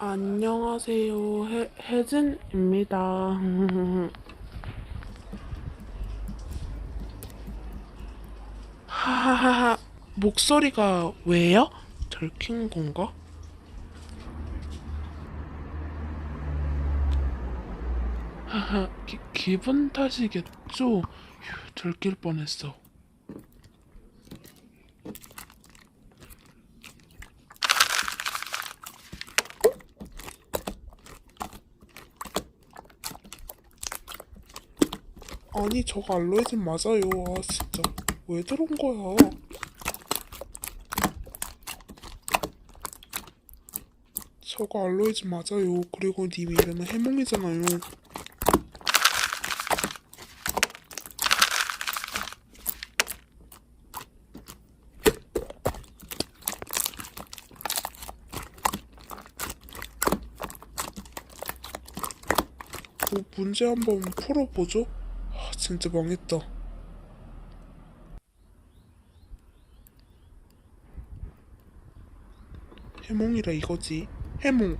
안녕하세요. 해, 혜진입니다. 하하하하. 목소리가 왜요? 들킨 건가? 하하, 기, 기분 탓이겠죠? 휴, 들킬 뻔했어. 아니 저거 알로에진 맞아요. 아 진짜 왜 들어온 거야? 저거 알로에진 맞아요. 그리고 님 이름은 해몽이잖아요. 뭐 문제 한번 풀어보죠. 아, 진짜 망했다. 해몽이라 이거지. 해몽.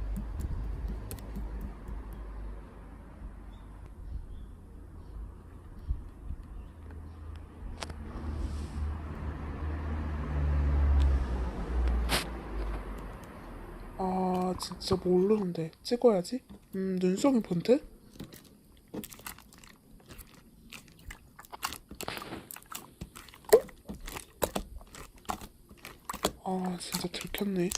아, 진짜 모르는데. 찍어야지. 음, 눈썹이 번듯? 아 진짜 들켰네.